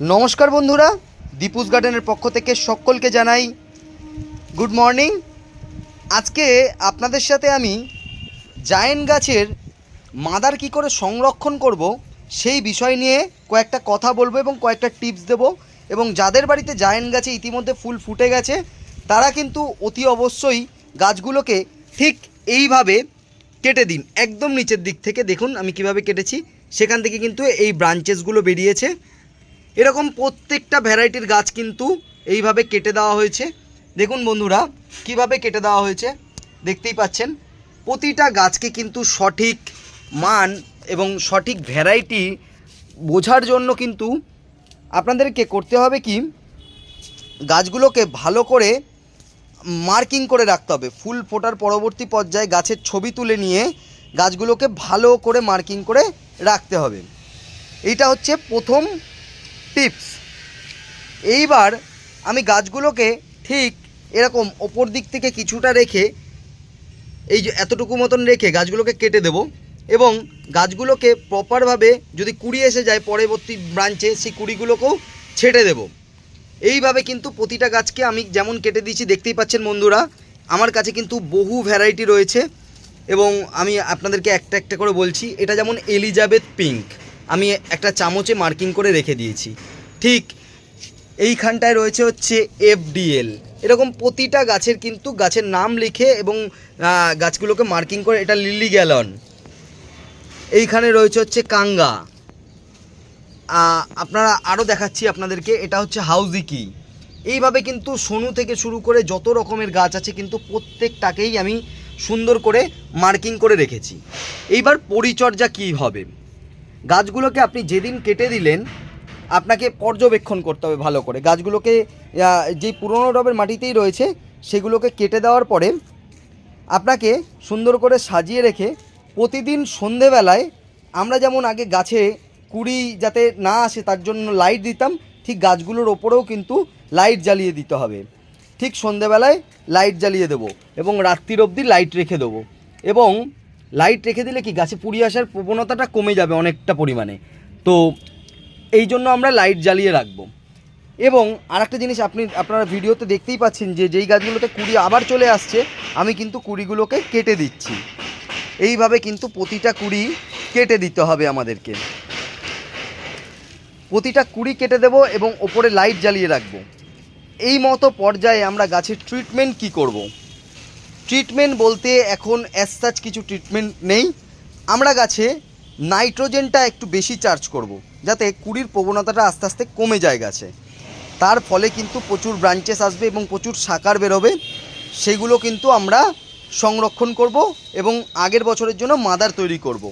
নমস্কার বন্ধুরা, দীপুস গার্ডেনের পক্ষ থেকে সকলকে জানাই গুড মর্নিং। আজকে আপনাদের সাথে আমি জায়েন্ট গাছের মাদার কি করে সংরক্ষণ করব সেই বিষয় নিয়ে কয়েকটা কথা বলব এবং কয়েকটা টিপস দেব এবং যাদের বাড়িতে জায়েন্ট গাছে ইতিমধ্যে ফুল ফুটে গেছে, তারা কিন্তু অতি অবশ্যই গাছগুলোকে ঠিক এইভাবে কেটে দিন। একদম নিচের দিক থেকে দেখুন আমি কীভাবে কেটেছি, সেখান থেকে কিন্তু এই ব্রাঞ্চেসগুলো বেরিয়েছে। এরকম প্রত্যেকটা ভ্যারাইটির গাছ কিন্তু এইভাবে কেটে দেওয়া হয়েছে। দেখুন বন্ধুরা, কীভাবে কেটে দেওয়া হয়েছে, দেখতেই পাচ্ছেন। প্রতিটা গাছকে কিন্তু সঠিক মান এবং সঠিক ভ্যারাইটি বোঝার জন্য কিন্তু আপনাদেরকে করতে হবে কি, গাছগুলোকে ভালো করে মার্কিং করে রাখতে হবে। ফুল ফোটার পরবর্তী পর্যায়ে গাছের ছবি তুলে নিয়ে গাছগুলোকে ভালো করে মার্কিং করে রাখতে হবে। এইটা হচ্ছে প্রথম টিপস এইবার আমি গাছগুলোকে ঠিক এরকম ওপর দিক থেকে কিছুটা রেখে, এই যে এতটুকু মতন রেখে গাছগুলোকে কেটে দেব এবং গাছগুলোকে প্রপারভাবে যদি কুড়ি এসে যায় পরবর্তী ব্রাঞ্চে সেই কুড়িগুলোকেও ছেটে দেব। এইভাবে কিন্তু প্রতিটা গাছকে আমি যেমন কেটে দিয়েছি, দেখতেই পাচ্ছেন বন্ধুরা, আমার কাছে কিন্তু বহু ভ্যারাইটি রয়েছে এবং আমি আপনাদেরকে একটা একটা করে বলছি। এটা যেমন এলিজাবেথ পিঙ্ক আমি একটা চামচে মার্কিং করে রেখে দিয়েছি। ঠিক এইখানটায় রয়েছে হচ্ছে এফডিএল। এরকম প্রতিটা গাছের কিন্তু গাছের নাম লিখে এবং গাছগুলোকে মার্কিং করে এটা লিলি গ্যালন এইখানে রয়েছে হচ্ছে কাঙ্গা। আপনারা আরও দেখাচ্ছি আপনাদেরকে, এটা হচ্ছে হাউজিকি এইভাবে কিন্তু সোনু থেকে শুরু করে যত রকমের গাছ আছে কিন্তু প্রত্যেকটাকেই আমি সুন্দর করে মার্কিং করে রেখেছি। এইবার পরিচর্যা কী হবে? গাছগুলোকে আপনি যেদিন কেটে দিলেন, আপনাকে পর্যবেক্ষণ করতে হবে ভালো করে। গাছগুলোকে যেই পুরনো টবের মাটিতেই রয়েছে, সেগুলোকে কেটে দেওয়ার পরে আপনাকে সুন্দর করে সাজিয়ে রেখে প্রতিদিন সন্ধেবেলায় আমরা যেমন আগে গাছে কুড়ি যাতে না আসে, তার জন্য লাইট দিতাম, ঠিক গাছগুলোর ওপরেও কিন্তু লাইট জ্বালিয়ে দিতে হবে। ঠিক সন্ধেবেলায় লাইট জ্বালিয়ে দেবো এবং রাত্রির অবধি লাইট রেখে দেবো। এবং লাইট রেখে দিলে কি গাছে পুড়িয়ে আসার প্রবণতাটা কমে যাবে অনেকটা পরিমাণে। তো এই জন্য আমরা লাইট জ্বালিয়ে রাখব। এবং আরেকটা জিনিস আপনি, আপনারা ভিডিওতে দেখতেই পাচ্ছেন যে, যেই গাছগুলোতে কুড়ি আবার চলে আসছে, আমি কিন্তু কুড়িগুলোকে কেটে দিচ্ছি। এইভাবে কিন্তু প্রতিটা কুড়ি কেটে দিতে হবে আমাদেরকে। প্রতিটা কুড়ি কেটে দেব এবং ওপরে লাইট জ্বালিয়ে রাখব। এই মতো পর্যায়ে আমরা গাছের ট্রিটমেন্ট কি করব। ট্রিটমেন্ট বলতে এখন অ্যাজ সাচ কিছু ট্রিটমেন্ট নেই আমরা গাছে নাইট্রোজেনটা একটু বেশি চার্জ করব। যাতে কুড়ির প্রবণতাটা আস্তে আস্তে কমে যায় গাছে তার ফলে কিন্তু প্রচুর ব্রাঞ্চেস আসবে এবং প্রচুর সাকার বেরোবে সেগুলো কিন্তু আমরা সংরক্ষণ করব এবং আগের বছরের জন্য মাদার তৈরি করব।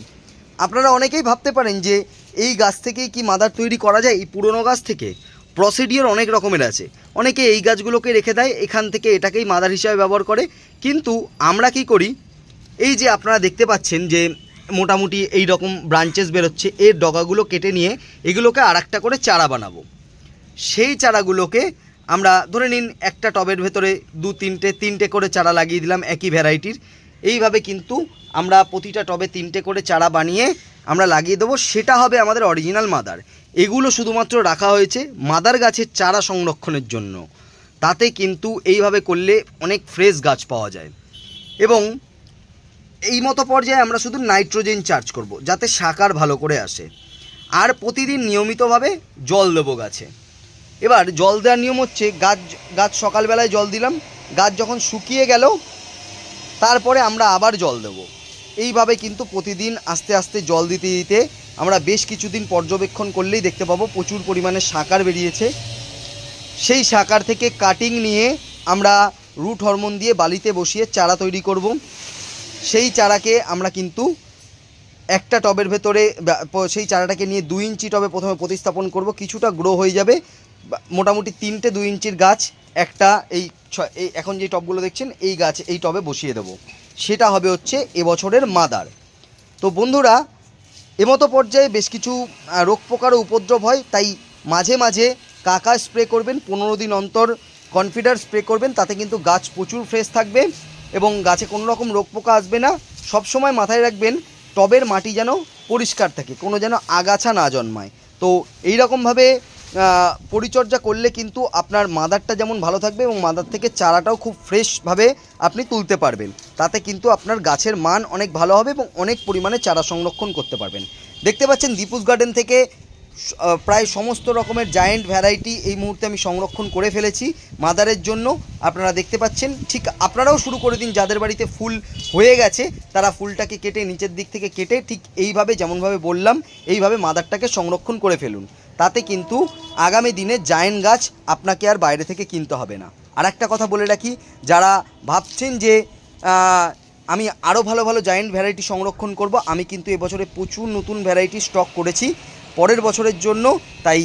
আপনারা অনেকেই ভাবতে পারেন যে এই গাছ থেকেই কি মাদার তৈরি করা যায় এই পুরনো গাছ থেকে প্রসিডিওর অনেক রকমের আছে। অনেকে এই গাছগুলোকে রেখে দেয়, এখান থেকে এটাকেই মাদার হিসাবে ব্যবহার করে। কিন্তু আমরা কি করি? এই যে আপনারা দেখতে পাচ্ছেন যে মোটামুটি এই রকম ব্রাঞ্চেস বেরোচ্ছে, এর ডগাগুলো কেটে নিয়ে এগুলোকে আর করে চারা বানাবো। সেই চারাগুলোকে আমরা ধরে নিন একটা টবের ভেতরে দু তিনটে তিনটে করে চারা লাগিয়ে দিলাম একই ভ্যারাইটির এইভাবে কিন্তু আমরা প্রতিটা টবে তিনটে করে চারা বানিয়ে আমরা লাগিয়ে দেবো, সেটা হবে আমাদের অরিজিনাল মাদার এগুলো শুধুমাত্র রাখা হয়েছে মাদার গাছের চারা সংরক্ষণের জন্য। তাতে কিন্তু এইভাবে করলে অনেক ফ্রেশ গাছ পাওয়া যায়। এবং এই মতো পর্যায়ে আমরা শুধু নাইট্রোজেন চার্জ করব, যাতে সাকার ভালো করে আসে। আর প্রতিদিন নিয়মিতভাবে জল দেবো গাছে। এবার জল দেওয়ার নিয়ম হচ্ছে, গাছ গাছ সকালবেলায় জল দিলাম, গাছ যখন শুকিয়ে গেল, তারপরে আমরা আবার জল দেবো। এইভাবে কিন্তু প্রতিদিন আস্তে আস্তে জল দিতে দিতে আমরা বেশ কিছুদিন পর্যবেক্ষণ করলেই দেখতে পাবো প্রচুর পরিমাণে সাকার বেরিয়েছে। সেই সাকার থেকে কাটিং নিয়ে আমরা রুট হরমোন দিয়ে বালিতে বসিয়ে চারা তৈরি করব। সেই চারাকে আমরা কিন্তু একটা টবের ভেতরে সেই চারাটাকে নিয়ে দুই ইঞ্চি টবে প্রথমে প্রতিস্থাপন করব, কিছুটা গ্রো হয়ে যাবে। মোটামুটি তিনটে দুই ইঞ্চির গাছ, একটা এই, এখন যে টবগুলো দেখছেন, এই গাছ এই টবে বসিয়ে দেবো। সেটা হবে হচ্ছে এবছরের মাদার। তো বন্ধুরা, এমতো পর্যায়ে বেশ কিছু রোগ পোকারও উপদ্রব হয়, তাই মাঝে মাঝে কাকা স্প্রে করবেন, পনেরো দিন অন্তর কনফিডার স্প্রে করবেন, তাতে কিন্তু গাছ প্রচুর ফ্রেশ থাকবে এবং গাছে কোনো রকম রোগ পোকা আসবে না। সব সময় মাথায় রাখবেন, টবের মাটি যেন পরিষ্কার থাকে, কোনো যেন আগাছা না জন্মায়। তো এই রকমভাবে পরিচর্যা করলে কিন্তু আপনার মাদারটা যেমন ভালো থাকবে এবং মাদার থেকে চারাটাও খুব ফ্রেশভাবে আপনি তুলতে পারবেন। তাতে কিন্তু আপনার গাছের মান অনেক ভালো হবে এবং অনেক পরিমাণে চারা সংরক্ষণ করতে পারবেন। দেখতে পাচ্ছেন দীপুস গার্ডেন থেকে প্রায় সমস্ত রকমের জায়েন্ট ভ্যারাইটি এই মুহূর্তে আমি সংরক্ষণ করে ফেলেছি মাদারের জন্য। আপনারা দেখতে পাচ্ছেন, ঠিক আপনারাও শুরু করে দিন যাদের বাড়িতে ফুল হয়ে গেছে, তারা ফুলটাকে কেটে নিচের দিক থেকে কেটে ঠিক এইভাবে যেমনভাবে বললাম, এইভাবে মাদারটাকে সংরক্ষণ করে ফেলুন। তাতে কিন্তু আগামী দিনে জায়েন্ট গাছ আপনাকে আর বাইরে থেকে কিনতে হবে না। আর একটা কথা বলে রাখি, যারা ভাবছেন যে আমি আরও ভালো ভালো জায়েন্ট ভ্যারাইটি সংরক্ষণ করব, আমি কিন্তু এবছরে প্রচুর নতুন ভ্যারাইটি স্টক করেছি। পরের বছরের জন্য তাই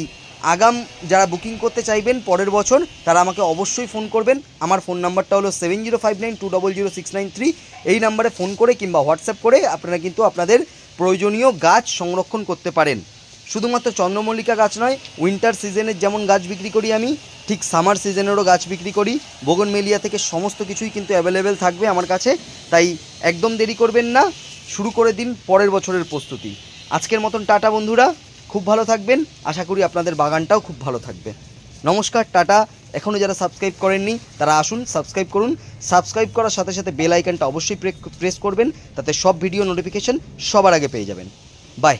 আগাম যারা বুকিং করতে চাইবেন পরের বছর, তারা আমাকে অবশ্যই ফোন করবেন। আমার ফোন নাম্বারটা হলো seven zero five nine two double zero six nine three এই নাম্বারে ফোন করে কিংবা হোয়াটসঅ্যাপ করে আপনারা কিন্তু আপনাদের প্রয়োজনীয় গাছ সংরক্ষণ করতে পারেন। শুধুমাত্র চন্দ্রমল্লিকা গাছ নয় উইন্টার সিজনের যেমন গাছ বিক্রি করি আমি, ঠিক সামার সিজনেরও গাছ বিক্রি করি। বগনমেলিয়া থেকে সমস্ত কিছুই কিন্তু অ্যাভেলেবেল থাকবে আমার কাছে, তাই একদম দেরি করবেন না, শুরু করে দিন পরের বছরের প্রস্তুতি। আজকের মতন টাটা বন্ধুরা, খুব ভালো থাকবেন, আশা করি আপনাদের বাগানটাও খুব ভালো থাকবে। নমস্কার, টাটা এখনও যারা সাবস্ক্রাইব করেননি, তারা আসুন সাবস্ক্রাইব করুন সাবস্ক্রাইব করার সাথে সাথে বেল আইকনটা অবশ্যই প্রেস করবেন, তাতে সব ভিডিও নোটিফিকেশন সবার আগে পেয়ে যাবেন। বাই